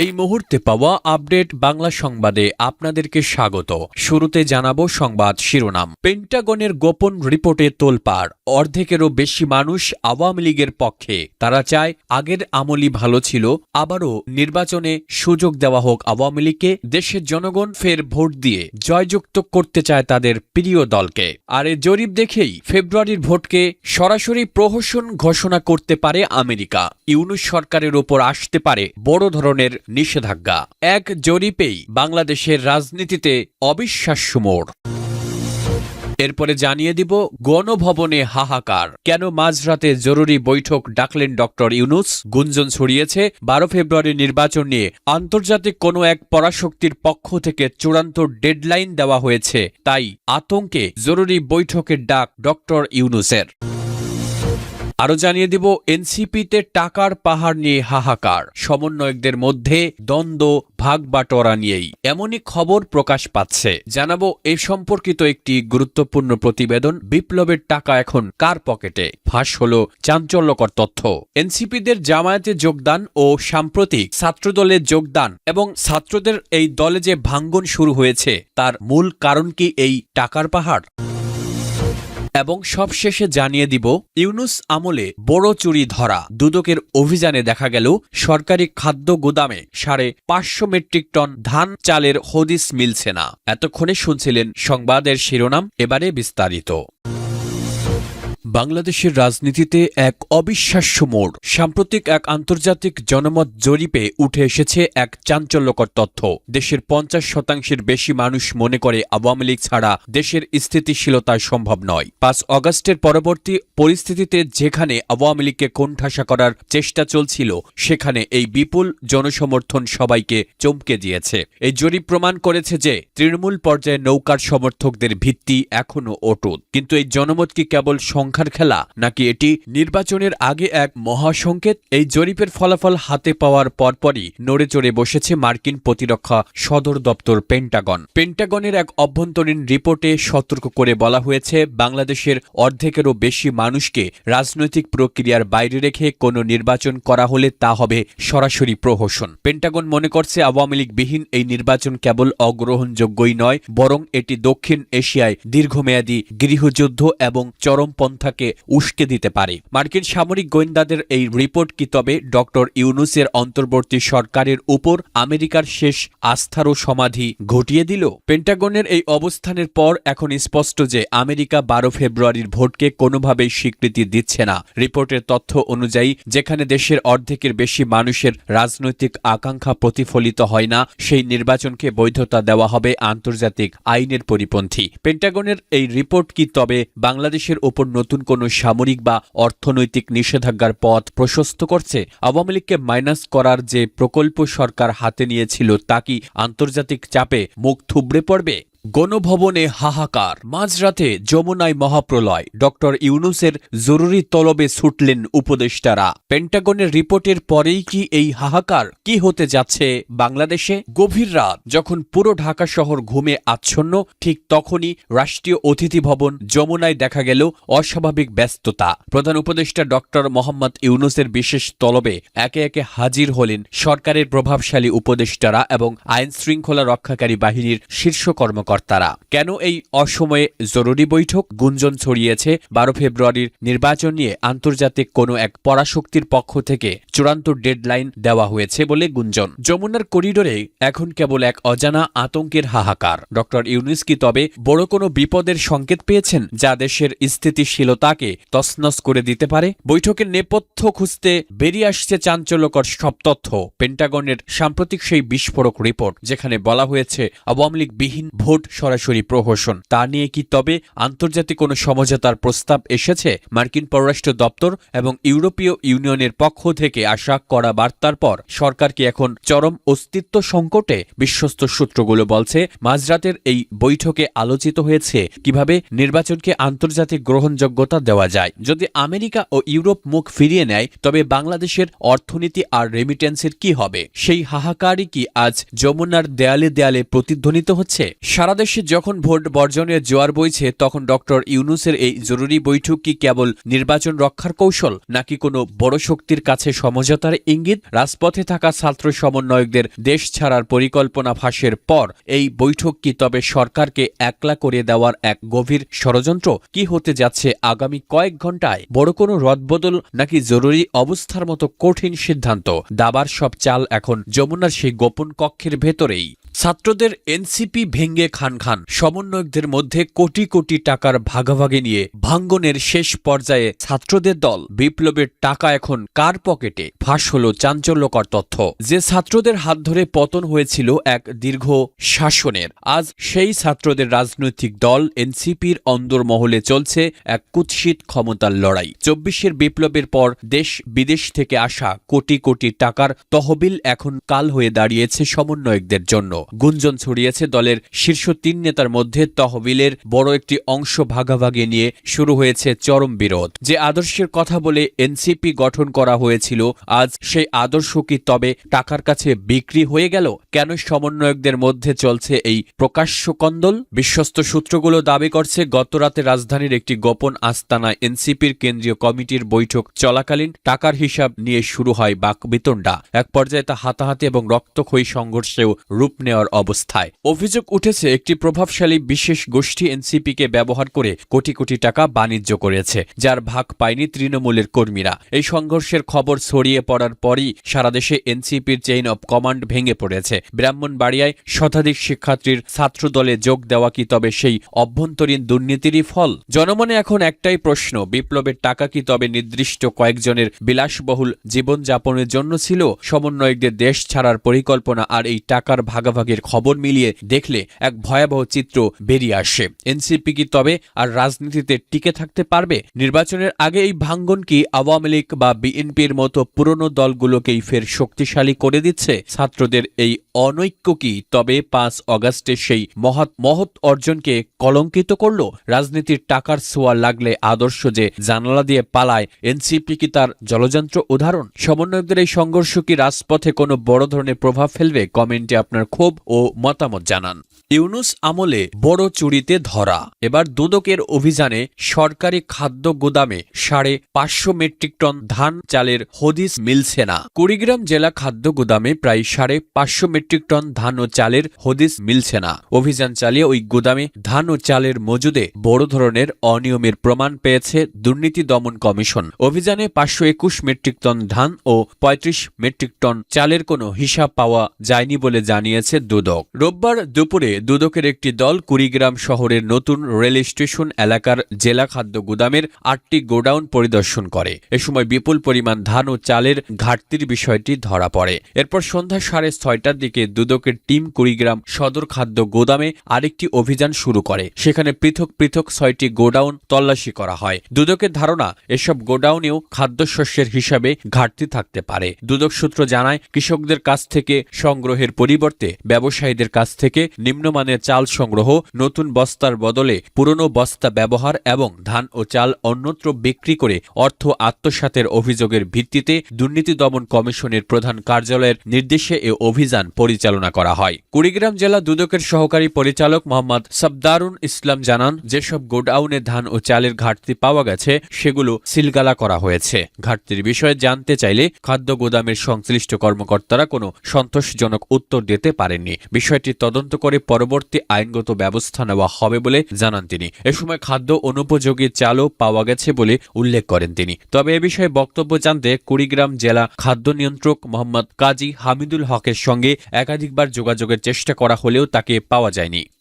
এই মুহূর্তে পাওয়া আপডেট বাংলা সংবাদে আপনাদেরকে স্বাগত। শুরুতে জানাব সংবাদ শিরোনাম। পেন্টাগনের গোপন রিপোর্টে তোলপাড়। অর্ধেকেরও বেশি মানুষ আওয়ামী লীগের পক্ষে। তারা চায় আগের আমলই ভালো ছিল, আবারও নির্বাচনে সুযোগ দেওয়া হোক আওয়ামী লীগকে, দেশের জনগণ ফের ভোট দিয়ে জয়যুক্ত করতে চায় তাদের প্রিয় দলকে। আর এ জরিপ দেখেই ফেব্রুয়ারির ভোটকে সরাসরি প্রহসন ঘোষণা করতে পারে আমেরিকা। ইউনুস সরকারের ওপর আসতে পারে বড় ধরনের নিষেধাজ্ঞা। এক জরিপেই বাংলাদেশের রাজনীতিতে অবিশ্বাস্য মোড়। এরপরে জানিয়ে দিব গণভবনে হাহাকার। কেন মাঝরাতে জরুরি বৈঠক ডাকলেন ডক্টর ইউনুস? গুঞ্জন ছড়িয়েছে। বারো ফেব্রুয়ারি নির্বাচন নিয়ে আন্তর্জাতিক কোনো এক পরাশক্তির পক্ষ থেকে চূড়ান্ত ডেডলাইন দেওয়া হয়েছে। তাই আতঙ্কে জরুরি বৈঠকের ডাক ডক্টর ইউনুসের। আরও জানিয়ে দিব, এনসিপিতে টাকার পাহাড় নিয়ে হাহাকার। সমন্বয়কদের মধ্যে দ্বন্দ্ব ভাগ নিয়েই। এমনই খবর প্রকাশ পাচ্ছে। জানাব, এ সম্পর্কিত একটি গুরুত্বপূর্ণ প্রতিবেদন। বিপ্লবের টাকা এখন কার পকেটে? ফাঁস হল চাঞ্চল্যকর তথ্য। এনসিপিদের জামায়াতে যোগদান ও সাম্প্রতিক ছাত্রদলে যোগদান এবং ছাত্রদের এই দলে যে ভাঙ্গন শুরু হয়েছে, তার মূল কারণ কি এই টাকার পাহাড়? এবং সবশেষে জানিয়ে দিব, ইউনুস আমলে বড় চুরি ধরা। দুদকের অভিযানে দেখা গেল, সরকারি খাদ্য গুদামে সাড়ে পাঁচশো মেট্রিক টন ধান চালের হদিস মিলছে না। এতক্ষণে শুনছিলেন সংবাদের শিরোনাম, এবারে বিস্তারিত। বাংলাদেশের রাজনীতিতে এক অবিশ্বাস্য মোড়। সাম্প্রতিক এক আন্তর্জাতিক জনমত জরিপে উঠে এসেছে এক চাঞ্চল্যকর তথ্য। দেশের পঞ্চাশ শতাংশের বেশি মানুষ মনে করে আওয়ামী লীগ ছাড়া দেশের স্থিতিশীলতা সম্ভব নয়। পাঁচ অগস্টের পরবর্তী পরিস্থিতিতে যেখানে আওয়ামী লীগকে কোণঠাসা করার চেষ্টা চলছিল, সেখানে এই বিপুল জনসমর্থন সবাইকে চমকে দিয়েছে। এই জরিপ প্রমাণ করেছে যে, তৃণমূল পর্যায়ে নৌকার সমর্থকদের ভিত্তি এখনও অটুট। কিন্তু এই জনমত কি কেবল সংখ্যার খেলা, নাকি এটি নির্বাচনের আগে এক মহাসংকেত? এই জরিপের ফলাফল হাতে পাওয়ার পরপরই নড়ে চড়ে বসেছে মার্কিন প্রতিরক্ষা সদর দপ্তর পেন্টাগন। পেন্টাগনের এক অভ্যন্তরীণ রিপোর্টে সতর্ক করে বলা হয়েছে, বাংলাদেশের অর্ধেকেরও বেশি মানুষকে রাজনৈতিক প্রক্রিয়ার বাইরে রেখে কোনো নির্বাচন করা হলে তা হবে সরাসরি প্রহসন। পেন্টাগন মনে করছে, আওয়ামী লীগবিহীন এই নির্বাচন কেবল অগ্রহণযোগ্যই নয়, বরং এটি দক্ষিণ এশিয়ায় দীর্ঘমেয়াদী গৃহযুদ্ধ এবং চরমপন্থাকে উস্কে দিতে পারে। মার্কিন সামরিক গোয়েন্দাদের এই রিপোর্ট কি তবে ডক্টর ইউনুসের অন্তর্বর্তী সরকারের উপর আমেরিকার শেষ আস্থারও সমাধি ঘটিয়ে দিল? পেন্টাগনের এই অবস্থানের পর এখন স্পষ্ট যে আমেরিকা বারো ফেব্রুয়ারির ভোটকে কোনোভাবেই স্বীকৃতি দিচ্ছে না। রিপোর্টের তথ্য অনুযায়ী, যেখানে দেশের অর্ধেকের বেশি মানুষের রাজনৈতিক আকাঙ্ক্ষা প্রতিফলিত হয় না, সেই নির্বাচনকে বৈধতা দেওয়া হবে আন্তর্জাতিক আইনের পরিপন্থী। পেন্টাগনের এই রিপোর্ট কি তবে বাংলাদেশের ওপর নতুন কোনো সামরিক বা অর্থনৈতিক নিষেধাজ্ঞার পথ প্রশস্ত করছে, আওয়ামী লীগকে মাইনাস করার যে প্রকল্প সরকার হাতে নিয়েছিল তা কি আন্তর্জাতিক চাপে মুখ থুবড়ে পড়বে? গণভবনে হাহাকার। মাঝরাতে যমুনায় মহাপ্রলয়। ডক্টর ইউনুসের জরুরি তলবে ছুটলেন উপদেষ্টারা। পেন্টাগনের রিপোর্টের পরেই কি এই হাহাকার কি হতে যাচ্ছে বাংলাদেশে? গভীর রাত, যখন পুরো ঢাকা শহর ঘুমে আচ্ছন্ন, ঠিক তখনই রাষ্ট্রীয় অতিথি ভবন যমুনায় দেখা গেল অস্বাভাবিক ব্যস্ততা। প্রধান উপদেষ্টা ডক্টর মোহাম্মদ ইউনুসের বিশেষ তলবে একে একে হাজির হলেন সরকারের প্রভাবশালী উপদেষ্টারা এবং আইন শৃঙ্খলা রক্ষাকারী বাহিনীর শীর্ষ কর্মকর্তারা কেন এই অসময়ে জরুরি বৈঠক? গুঞ্জন ছড়িয়েছে। বারো ফেব্রুয়ারির নির্বাচন নিয়ে আন্তর্জাতিক কোনো এক পরাশক্তির পক্ষ থেকে চূড়ান্ত ডেডলাইন দেওয়া হয়েছে বলে গুঞ্জন। যমুনার করিডোরে এখন কেবল এক অজানা আতঙ্কের হাহাকার। ডক্টর ইউনুস কি তবে বড় কোনো বিপদের সংকেত পেয়েছেন যা দেশের স্থিতিশীলতাকে তছনছ করে দিতে পারে? বৈঠকের নেপথ্য খুঁজতে বেরিয়ে আসছে চাঞ্চল্যকর সব তথ্য। পেন্টাগনের সাম্প্রতিক সেই বিস্ফোরক রিপোর্ট, যেখানে বলা হয়েছে আওয়ামী লীগ বিহীন ভোট সরাসরি প্রহসন। তা নিয়ে কি তবে আন্তর্জাতিক কোনো সমঝোতার প্রস্তাব এসেছে? মার্কিন পররাষ্ট্র দপ্তর এবং ইউরোপীয় ইউনিয়নের পক্ষ থেকে আশা করা বার্তার পর সরকার কি এখন চরম অস্তিত্ব সংকটে বিশ্বস্ত সূত্রগুলো বলছে, মাঝরাতের এই বৈঠকে আলোচিত হয়েছে কীভাবে নির্বাচনকে আন্তর্জাতিক গ্রহণযোগ্যতা দেওয়া যায়। যদি আমেরিকা ও ইউরোপ মুখ ফিরিয়ে নেয়, তবে বাংলাদেশের অর্থনীতি আর রেমিটেন্সের কি হবে? সেই হাহাকারই কি আজ যমুনার দেয়ালে দেয়ালে প্রতিধ্বনিত হচ্ছে? সারা দেশে যখন ভোট বর্জনের জোয়ার বইছে, তখন ডক্টর ইউনুসের এই জরুরি বৈঠক কি কেবল নির্বাচন রক্ষার কৌশল, নাকি কোনো বড় শক্তির কাছে সমঝোতার ইঙ্গিত, রাজপথে থাকা ছাত্র সমন্বয়কদের দেশ ছাড়ার পরিকল্পনা ফাঁসের পর এই বৈঠক কি তবে সরকারকে একলা করে দেওয়ার এক গভীর ষড়যন্ত্র? কি হতে যাচ্ছে আগামী কয়েক ঘন্টায় বড় কোনো রদবদল নাকি জরুরি অবস্থার মতো কঠিন সিদ্ধান্ত? দাবার সব চাল এখন যমুনার সেই গোপন কক্ষের ভেতরেই। ছাত্রদের এনসিপি ভেঙ্গে খান খান। সমন্বয়কদের মধ্যে কোটি কোটি টাকার ভাগাভাগি নিয়ে ভাঙ্গনের শেষ পর্যায়ে ছাত্রদের দল। বিপ্লবের টাকা এখন কার পকেটে? ফাঁস হল চাঞ্চল্যকর তথ্য। যে ছাত্রদের হাত ধরে পতন হয়েছিল এক দীর্ঘ শাসনের। আজ সেই ছাত্রদের রাজনৈতিক দল এনসিপির অন্দরমহলে চলছে এক কুৎসিত ক্ষমতার লড়াই। চব্বিশের বিপ্লবের পর দেশ বিদেশ থেকে আসা কোটি কোটি টাকার তহবিল এখন কাল হয়ে দাঁড়িয়েছে সমন্বয়কদের জন্য। গুঞ্জন ছড়িয়েছে দলের শীর্ষ তিন নেতার মধ্যে তহবিলের বড় একটি অংশ ভাগাভাগি নিয়ে শুরু হয়েছে চরম বিরোধ। যে আদর্শের কথা বলে এনসিপি গঠন করা হয়েছিল, আজ সেই আদর্শ কি তবে টাকার কাছে বিক্রি হয়ে গেল? কেন সমন্বয়কদের মধ্যে চলছে এই প্রকাশ্য কন্দল? বিশ্বস্ত সূত্রগুলো দাবি করছে গতরাতে রাজধানীর একটি গোপন আস্তানা এনসিপির কেন্দ্রীয় কমিটির বৈঠক চলাকালীন টাকার হিসাব নিয়ে শুরু হয় বাকবিতণ্ডা। এক পর্যায়ে তা হাতাহাতি এবং রক্তক্ষয়ী সংঘর্ষেও রূপ নেওয়ার অবস্থায়। অভিযোগ উঠেছে, একটি প্রভাবশালী বিশেষ গোষ্ঠী এনসিপিকে ব্যবহার করে কোটি কোটি টাকা বাণিজ্য করেছে, যার ভাগ পায়নি তৃণমূলের কর্মীরা। এই সংঘর্ষের খবর ছড়িয়ে পড়ার পরই সারা দেশে এনসিপির চেইন অব কমান্ড ভেঙে পড়েছে। ব্রাহ্মণবাড়িয়ায় শতাধিক শিক্ষার্থীর ছাত্র দলে যোগ দেওয়া কি তবে সেই অভ্যন্তরীণ দুর্নীতিরই ফল? জনমনে এখন একটাই প্রশ্ন, বিপ্লবের টাকা কি তবে নির্দিষ্ট কয়েকজনের বিলাসবহুল জীবনযাপনের জন্য ছিল? সমন্বয়কদের দেশ ছাড়ার পরিকল্পনা আর এই টাকার ভাগাভাগির খবর মিলিয়ে দেখলে এক ভয়াবহ চিত্র বেরিয়ে আসে। এনসিপি কি তবে আর রাজনীতিতে টিকে থাকতে পারবে? নির্বাচনের আগে এই ভাঙ্গন কি আওয়ামী লীগ বা বিএনপির মতো পুরনো দলগুলোকেই ফের শক্তিশালী করে দিচ্ছে? ছাত্রদের এই অনৈক্য কি তবে পাঁচ অগাস্টের সেই মহৎ মহৎ অর্জনকে কলঙ্কিত করল? রাজনীতির টাকার ছোঁয়া লাগলে আদর্শ যে জানালা দিয়ে পালায়, এনসিপি কি তার জলযন্ত্র উদাহরণ? সমন্বয়কদের এই সংঘর্ষ কি রাজপথে কোনো বড় ধরনের প্রভাব ফেলবে? কমেন্টে আপনার ক্ষোভ ও মতামত জানান। ইউনুস আমলে বড় চুরিতে ধরা। এবার দুদকের অভিযানে সরকারি খাদ্য গুদামে সাড়ে পাঁচশো মেট্রিক টন ধান চালের হদিস মিলছে না। কুড়িগ্রাম জেলা খাদ্য গুদামে প্রায় সাড়ে পাঁচশো মেট্রিক টন ধান ও চালের হদিস মিলছে না। অভিযান চালিয়ে ওই গুদামে ধান ও চালের মজুদে বড় ধরনের অনিয়মের প্রমাণ পেয়েছে দুর্নীতি দমন কমিশন। অভিযানে পাঁচশো একুশ মেট্রিক টন ধান ও পঁয়ত্রিশ মেট্রিক টন চালের কোনো হিসাব পাওয়া যায়নি বলে জানিয়েছে দুদক। রোববার দুপুরে দুদকের একটি দল কুড়িগ্রাম শহরের নতুন রেল স্টেশন এলাকার জেলা খাদ্য গুদামের আটটি গোডাউন পরিদর্শন করে। এ সময় বিপুল পরিমাণ ধান ও চালের ঘাটতির বিষয়টি ধরা পড়ে। এরপর সন্ধ্যা সাড়ে ছয়টার দিকে দুদকের টিম কুড়িগ্রাম সদর খাদ্য গোদামে আরেকটি অভিযান শুরু করে। সেখানে পৃথক পৃথক ছয়টি গোডাউন তল্লাশি করা হয়। দুদকের ধারণা, এসব গোডাউনেও খাদ্যশস্যের হিসাবে ঘাটতি থাকতে পারে। দুদক সূত্র জানায়, কৃষকদের কাছ থেকে সংগ্রহের পরিবর্তে ব্যবসায়ীদের কাছ থেকে নিম্নমানের চাল সংগ্রহ, নতুন বস্তার বদলে পুরনো বস্তা ব্যবহার এবং ধান ও চাল অন্যত্র বিক্রি করে অর্থ আত্মসাতের অভিযোগের ভিত্তিতে দুর্নীতি দমন কমিশনের প্রধান কার্যালয়ের নির্দেশে এ অভিযান পরিচালনা করা হয়। কুড়িগ্রাম জেলা দুদকের সহকারী পরিচালক মোহাম্মদ সবদারুন ইসলাম জানান, যেসব গোডাউনে ধান ও চালের ঘাটতি পাওয়া গেছে, সেগুলো সিলগালা করা হয়েছে। ঘাটতির বিষয়ে জানতে চাইলে খাদ্য গোদামের সংশ্লিষ্ট কর্মকর্তারা কোনো সন্তোষজনক উত্তর দিতে পারেননি বিষয়টি তদন্ত করে পরবর্তী আইনগত ব্যবস্থা নেওয়া হবে বলে জানান তিনি। এ সময় খাদ্য অনুপযোগী চালও পাওয়া গেছে বলে উল্লেখ করেন তিনি। তবে এ বিষয়ে বক্তব্য জানতে কুড়িগ্রাম জেলা খাদ্য নিয়ন্ত্রক মোহাম্মদ কাজী হামিদুল হকের সঙ্গে একাধিকবার যোগাযোগের চেষ্টা করা হলেও তাকে পাওয়া যায়নি।